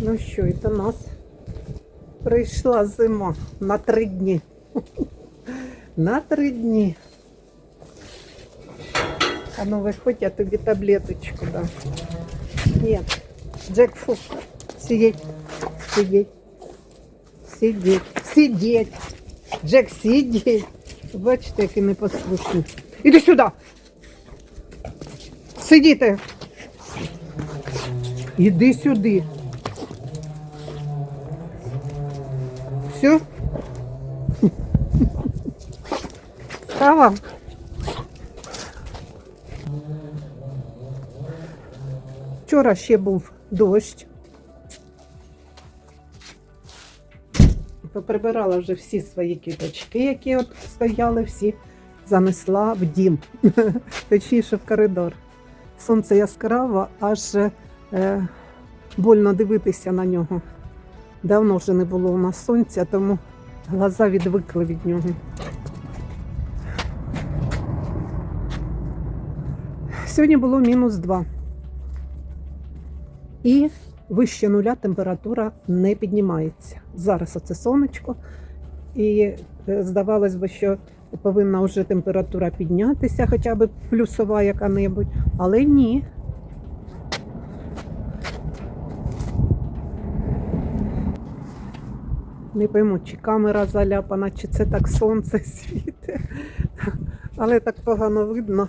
Ну що, і до нас прийшла зима на три дні. На три дні. А ну виходь, я тобі таблеточку дам. Ні, Джек фу. Сидіть. Сидіть. Сидіть. Сидіть. Джек, сидіть. Бачите, який непослушний. Іди сюди. Сидіти. Іди сюди. Все? Става? Вчора ще був дощ. Поприбирала вже всі свої квіточки, які от стояли, всі занесла в дім, точніше в коридор. Сонце яскраво, аж е, больно дивитися на нього. Давно вже не було у нас сонця, тому глаза відвикли від нього. Сьогодні було мінус 2. І вище нуля температура не піднімається. Зараз оце сонечко, і е, здавалось би, що повинна вже температура піднятися, хоча б плюсова яка-небудь, але ні. Не пойму, чи камера заляпана, чи це так сонце світить. Але так погано видно.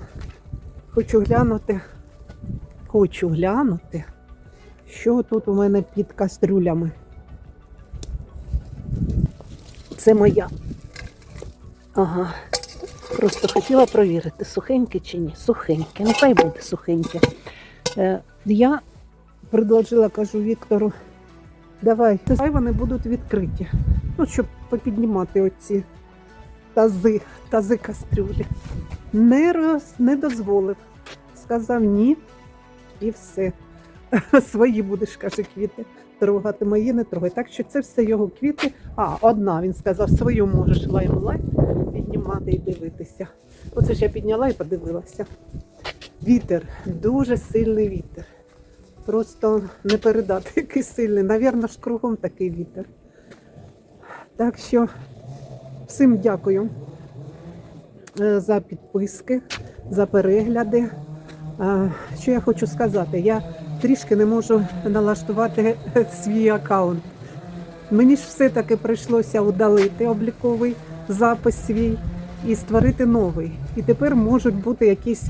Хочу глянути. Хочу глянути, що тут у мене під кастрюлями. Це моя. Ага. Просто хотіла провірити, сухеньке чи ні. Сухеньке. Ну хай буде сухеньке. Е, я предложила, кажу Віктору, давай, хай вони будуть відкриті. Ну, щоб попіднімати оці тази, тази кастрюлі. Не, роз, не дозволив. Сказав ні. І все. Свої будеш, каже, квіти трогати, мої не трогай. Так що це все його квіти. А, одна, він сказав, свою можеш лаймлайт піднімати і дивитися. Оце ж я підняла і подивилася. Вітер, дуже сильний вітер. Просто не передати, який сильний. Навірно ж кругом такий вітер. Так що всім дякую е, за підписки, за перегляди. Е, Що я хочу сказати? Я трішки не можу налаштувати свій аккаунт. Мені ж все-таки прийшлося удалити обліковий запис свій і створити новий. І тепер можуть бути якісь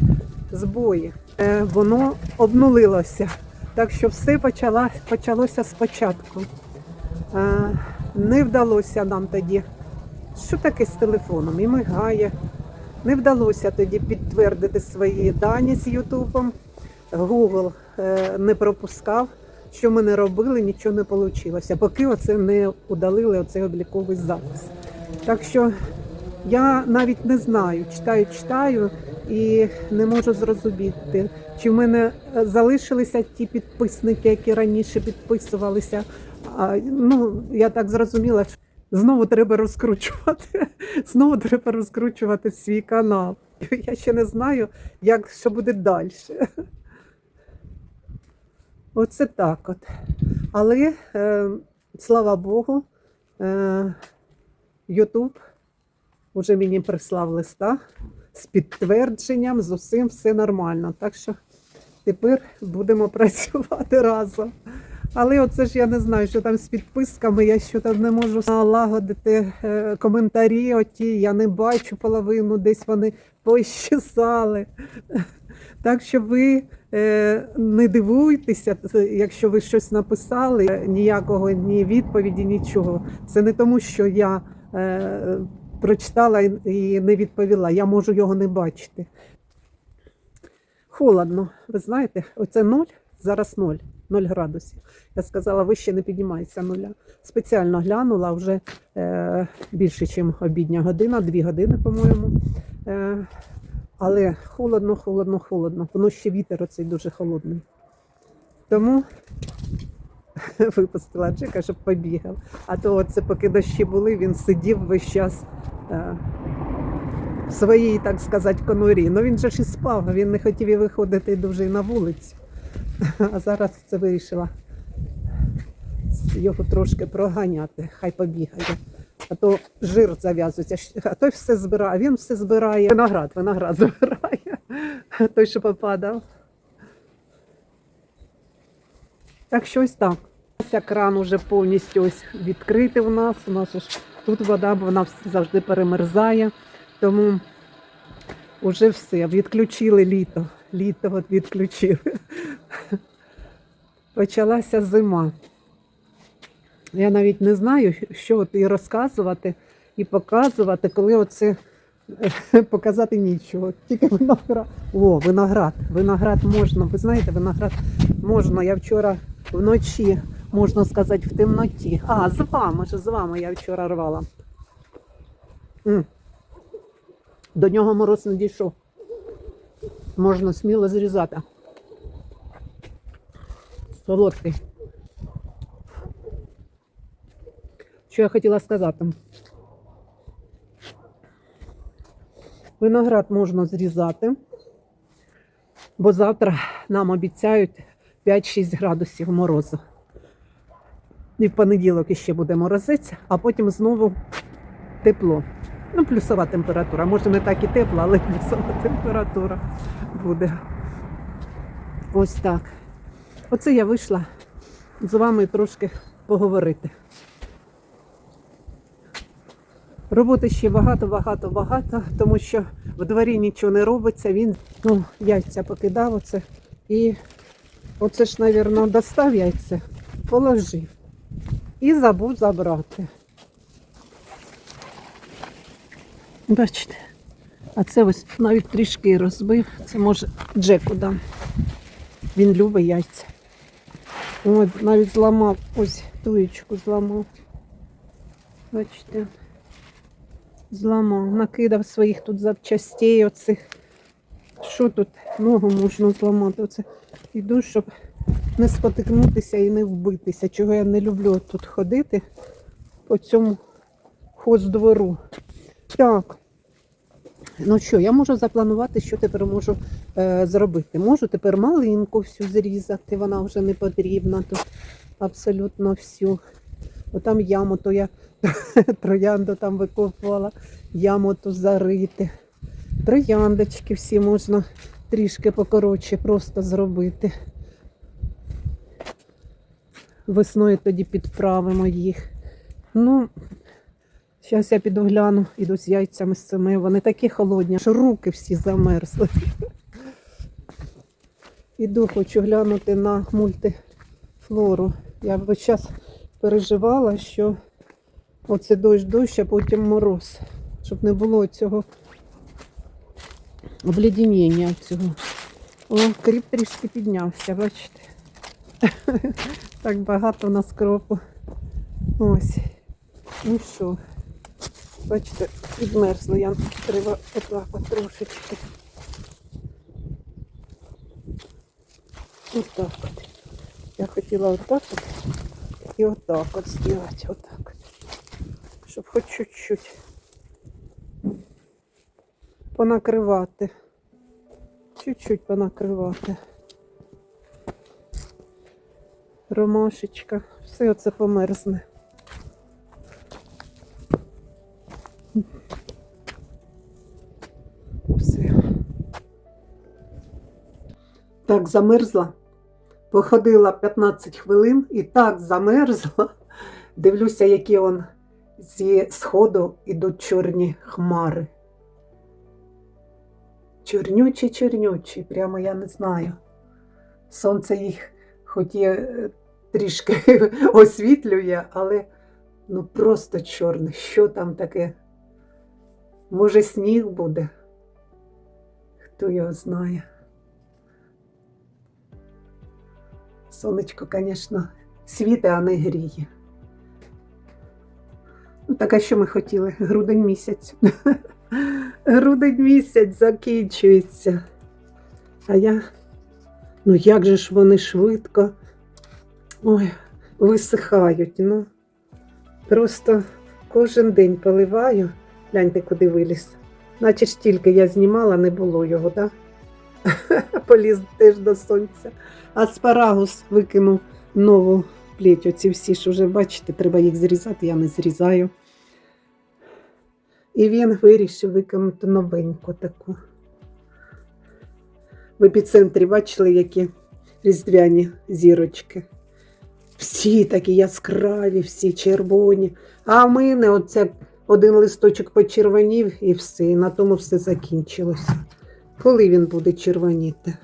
збої. Е, Воно обнулилося. Так що все почала, почалося спочатку. Е, Не вдалося нам тоді. Що таке з телефоном? І мигає. Не вдалося тоді підтвердити свої дані з Ютубом. Google е, не пропускав, що ми не робили, нічого не вийшло, поки оце не удалили оцей обліковий запис. Так що я навіть не знаю, читаю, читаю і не можу зрозуміти, чи в мене е, залишилися ті підписники, які раніше підписувалися. А, ну, я так зрозуміла, що знову треба розкручувати. Знову треба розкручувати свій канал. Я ще не знаю, як що буде далі. Оце так от. Але е, слава Богу, е, Ютуб вже мені прислав листа з підтвердженням, з усім все нормально. Так що тепер будемо працювати разом. Але оце ж я не знаю, що там з підписками, я що там не можу налагодити е, коментарі. Оті, я не бачу половину, десь вони пощесали. Так що ви е, не дивуйтеся, якщо ви щось написали, ніякого ні відповіді, нічого. Це не тому, що я е, прочитала і не відповіла. Я можу його не бачити. Холодно, ви знаєте, оце ноль, зараз ноль. 0 градусів. Я сказала, вище не піднімається нуля. Спеціально глянула вже е, більше, ніж обідня година, дві години, по-моєму. Е, але холодно, холодно, холодно. Воно ще вітер оцей дуже холодний. Тому випустила Джека, щоб побігав. А то оце поки дощі були, він сидів весь час е, в своїй, так сказати, конурі. Ну він же ж і спав, він не хотів і виходити дуже на вулицю. А зараз це вирішила його трошки проганяти, хай побігає. А то жир зав'язується, а той все збирає, він все збирає. Виноград, виноград збирає, той, що попадав. Так що ось так. Ось кран уже повністю ось відкритий у нас. У нас ж тут вода, бо вона завжди перемерзає. Тому вже все. Відключили літо. Літо от відключили. Почалася зима. Я навіть не знаю, що от і розказувати, і показувати, коли оце е, показати нічого. Тільки виноград. О, виноград. Виноград можна. Ви знаєте, виноград можна. Я вчора вночі, можна сказати, в темноті. А, з вами ж з вами я вчора рвала. До нього мороз не дійшов. Можна сміло зрізати. Солодкий. Що я хотіла сказати? Виноград можна зрізати, бо завтра нам обіцяють 5-6 градусів морозу. І в понеділок іще буде морозець, а потім знову тепло. Ну, плюсова температура. Може не так і тепло, але плюсова температура буде. Ось так. Оце я вийшла з вами трошки поговорити. Роботи ще багато, багато, багато, тому що в дворі нічого не робиться. Він ну, яйця покидав оце. І оце ж, мабуть, достав яйця, положив і забув забрати. Бачите, а це ось навіть трішки розбив. Це може Джеку дам. Він любить яйця. От, навіть зламав ось туєчку зламав. Бачите, зламав, накидав своїх тут запчастей оцих. Що тут? Ногу можна зламати. Оце іду, щоб не спотикнутися і не вбитися. Чого я не люблю тут ходити по цьому хоздвору. Так. Ну що, я можу запланувати, що тепер можу е, зробити. Можу тепер малинку всю зрізати, вона вже не потрібна тут абсолютно всю. Бо там яму, то я троянду там викопувала, яму ту зарити. Трояндочки всі можна трішки покоротше просто зробити. Весною тоді підправимо їх. Ну, зараз я піду гляну, іду з яйцями з цими. Вони такі холодні, що руки всі замерзли. Іду, хочу глянути на мультифлору. Я весь час переживала, що оце дощ дощ, а потім мороз. Щоб не було цього обледеніння цього. О, кріп трішки піднявся, бачите. Так багато у нас кропу. Ось. Ну що, бачите, підмерзло. Я треба от трошечки. Отак от. Я хотіла отак от і отак от зробити. Отак. Щоб хоч чуть-чуть понакривати. Чуть-чуть понакривати. Ромашечка. Все оце померзне. Так замерзла. Походила 15 хвилин і так замерзла. Дивлюся, які он зі сходу ідуть чорні хмари. Чорнючі, чорнючі, прямо я не знаю. Сонце їх хоч і е, трішки освітлює, але ну просто чорне. Що там таке? Може, сніг буде? Хто його знає? Сонечко, звісно, світе, а не гріє. Ну, так, а що ми хотіли? Грудень місяць. Грудень місяць закінчується. А я, ну як же ж вони швидко ой, висихають. Ну, просто кожен день поливаю. Гляньте, куди виліз. Наче ж тільки я знімала, не було його, так? Да? Поліз теж до сонця. Аспарагус викинув нову плеть, оці всі, що вже бачите, треба їх зрізати, я не зрізаю. І він вирішив виконати новеньку таку. В епіцентрі бачили, які різдвяні зірочки. Всі такі яскраві, всі червоні. А в мене оце один листочок почервонів і все, і на тому все закінчилося. Коли він буде червоніти?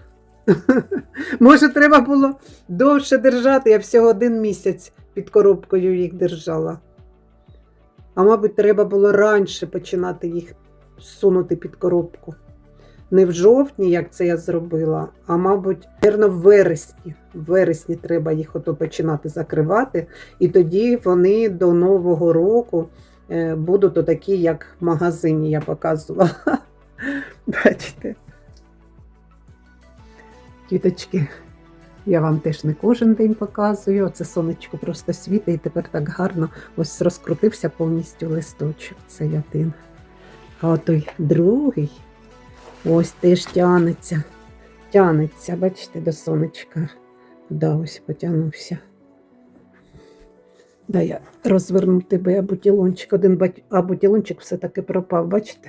Може, треба було довше держати, я всього один місяць під коробкою їх держала. А мабуть, треба було раніше починати їх сунути під коробку. Не в жовтні, як це я зробила, а мабуть, в вересні. В вересні треба їх ото починати закривати, і тоді вони до Нового року е, будуть отакі, як в магазині я показувала. Бачите? Квіточки. Я вам теж не кожен день показую. Це сонечко просто світить і тепер так гарно ось розкрутився повністю листочок. Це один. А отой другий ось теж тянеться. Тянеться, бачите, до сонечка. Да, ось потягнувся. Да, я розверну тебе абутілончик. Один бать- абутілончик все-таки пропав, бачите?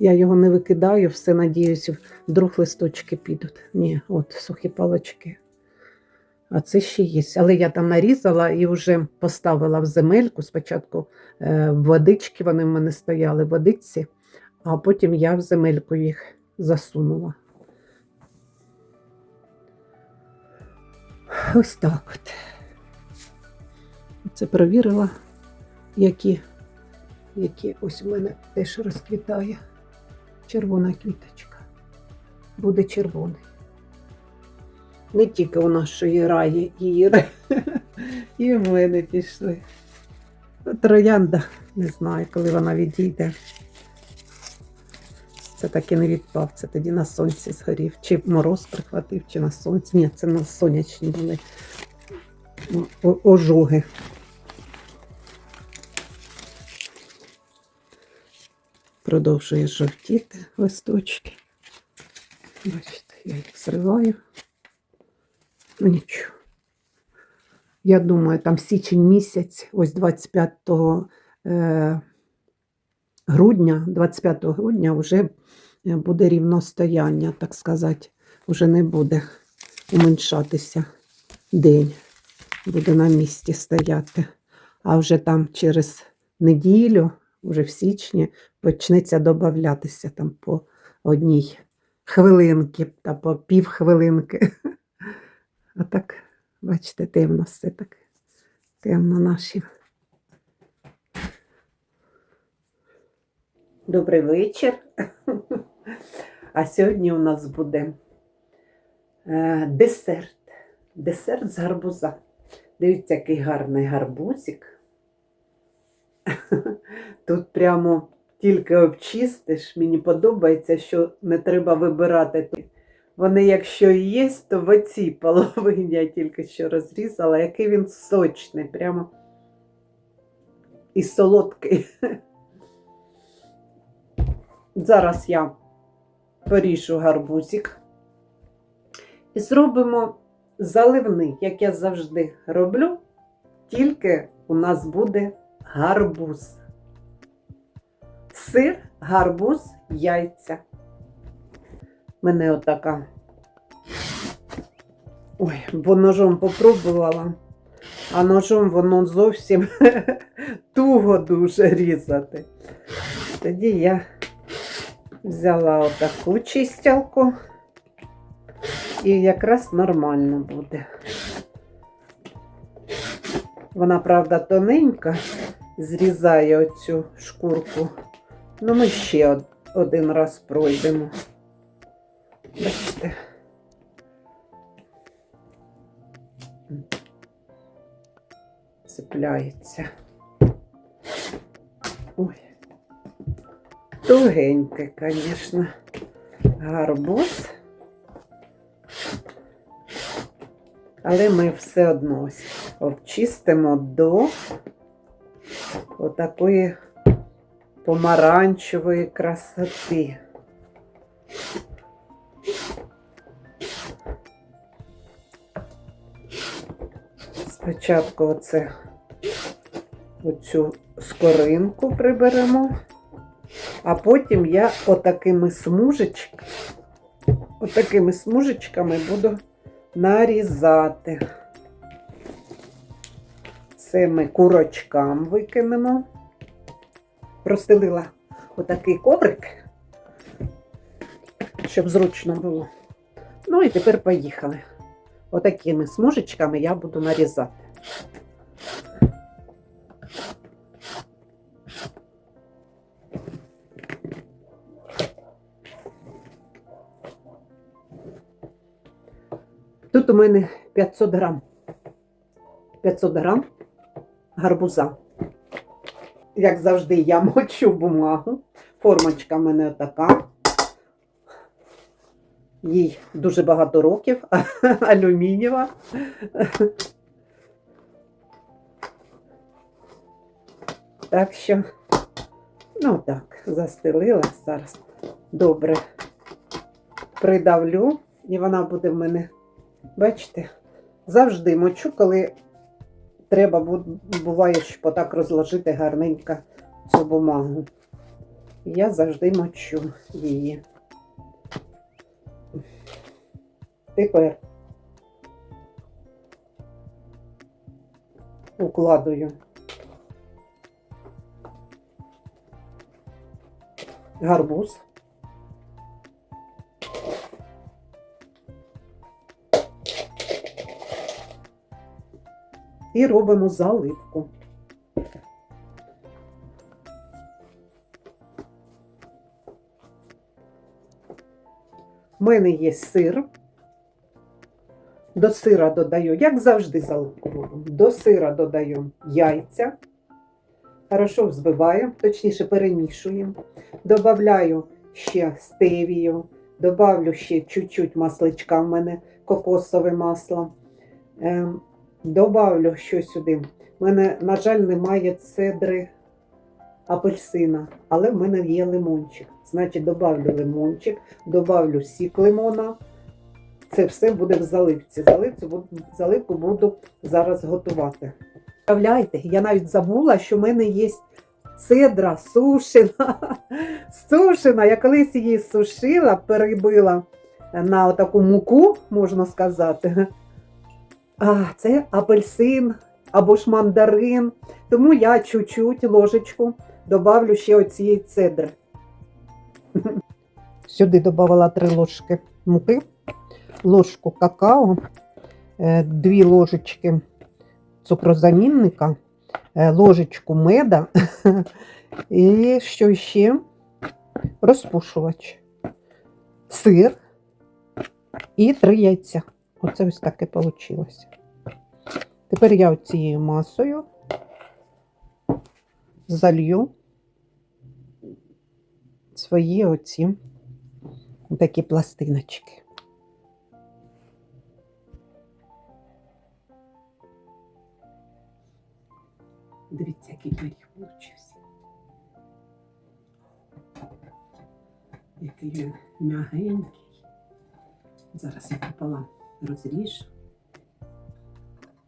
Я його не викидаю, все надіюсь, вдруг листочки підуть. Ні, от сухі палочки. А це ще є. Але я там нарізала і вже поставила в земельку. Спочатку е, водички вони в мене стояли, в водичці, а потім я в земельку їх засунула. Ось так от. Це перевірила, які, які ось у мене теж розквітає червона квіточка. Буде червоний. Не тільки у нас, що є раї, її ра- і в мене пішли. Троянда, не знаю, коли вона відійде. Це таки не відпав, це тоді на сонці згорів. Чи мороз прихватив, чи на сонці. Ні, це на сонячні були ожоги. Продовжує жовтіти листочки. Бачите, я їх зриваю. Ну нічого. Я думаю, там січень місяць, ось 25 е, грудня, 25 грудня вже буде рівностояння, так сказати, вже не буде уменшатися день, буде на місці стояти. А вже там через неділю, вже в січні, почнеться додатися там по одній хвилинки та по пів хвилинки. А так, бачите, темно все так. Темно наші. Добрий вечір. А сьогодні у нас буде е, десерт. Десерт з гарбуза. Дивіться, який гарний гарбузик. Тут прямо тільки обчистиш. Мені подобається, що не треба вибирати. Вони, якщо і є, то в оцій половині я тільки що розрізала, який він сочний, прямо і солодкий. Зараз я поріжу гарбузик і зробимо заливний, як я завжди роблю, тільки у нас буде гарбуз. Сир, гарбуз, яйця. Мене отака. Ой, бо ножом попробувала, а ножом воно зовсім туго дуже різати. Тоді я взяла отаку чистялку і якраз нормально буде. Вона, правда, тоненька, зрізає оцю шкурку. Ну, ми ще один раз пройдемо. Бачите. Цепляється. Ой. Тугеньке, звісно. Гарбуз. Але ми все одно обчистимо до отакої помаранчевої красоти. Спочатку оце оцю скоринку приберемо, а потім я отакими смужечками, отакими смужечками буду нарізати. Це ми курочкам викинемо. Розстелила отакий коврик, щоб зручно було. Ну і тепер поїхали. Отакими смужечками я буду нарізати. Тут у мене 500 грам. 500 грам гарбуза. Як завжди, я мочу бумагу. Формочка в мене така. Їй дуже багато років, алюмінієва. Так що, ну так, застелила зараз. Добре придавлю, і вона буде в мене, бачите, завжди мочу, коли треба буває, щоб так розложити гарненько цю бумагу. Я завжди мочу її. Тепер укладую гарбуз. І робимо заливку. У мене є сир. До сира додаю, як завжди заливку. До сира додаю яйця. Хорошо взбиваю, точніше перемішуємо. Добавляю ще стевію, добавлю ще чуть-чуть масличка в мене, кокосове масло. Добавлю що сюди. У мене, на жаль, немає цедри апельсина, але в мене є лимончик. Значить, добавлю лимончик, добавлю сік лимона. Це все буде в заливці. Заливцю, буду- заливку буду зараз готувати. Уявляєте, я навіть забула, що в мене є цедра сушена. Сушена. Я колись її сушила, перебила на таку муку, можна сказати. А, це апельсин або ж мандарин. Тому я чуть-чуть ложечку добавлю ще оцієї цедри. Сюди додавала три ложки муки, ложку какао, е, дві ложечки цукрозамінника, е, ложечку меда і що ще? Розпушувач, сир і три яйця. Оце ось таке вийшло. Тепер я цією масою залью свої оці такі пластиночки. Дивіться, який пиріг получився. Який він м'ягенький. Зараз я пополам розріжу.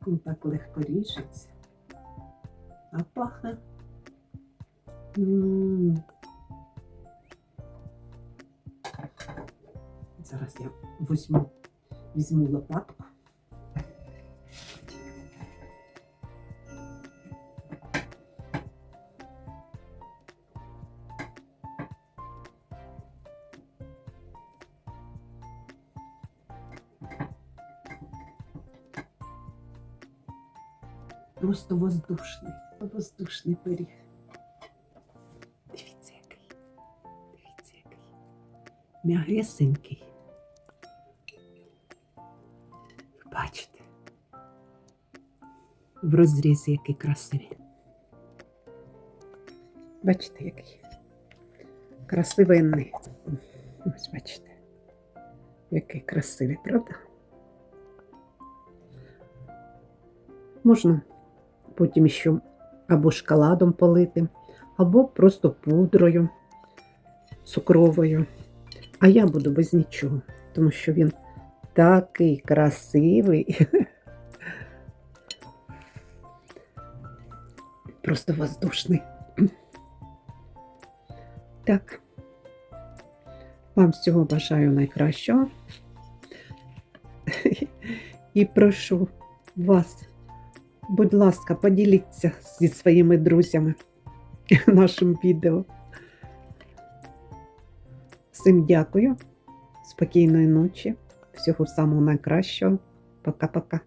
Він так легко ріжеться. А пахне. М. Зараз я візьму, візьму лопатку. Просто воздушний, воздушний пиріг. Дивіться, який. Дивіться, який. М'ягесенький. Бачите? В розрізі який красивий. Бачите, який красивенний. Ось бачите, який красивий, правда? Можна потім ще або шоколадом полити, або просто пудрою цукровою. А я буду без нічого, тому що він такий красивий. просто воздушний. Так. Вам всього бажаю найкращого. І прошу вас, будь ласка, поділіться зі своїми друзями нашим відео. Всім дякую, спокійної ночі, всього самого найкращого. Пока-пока.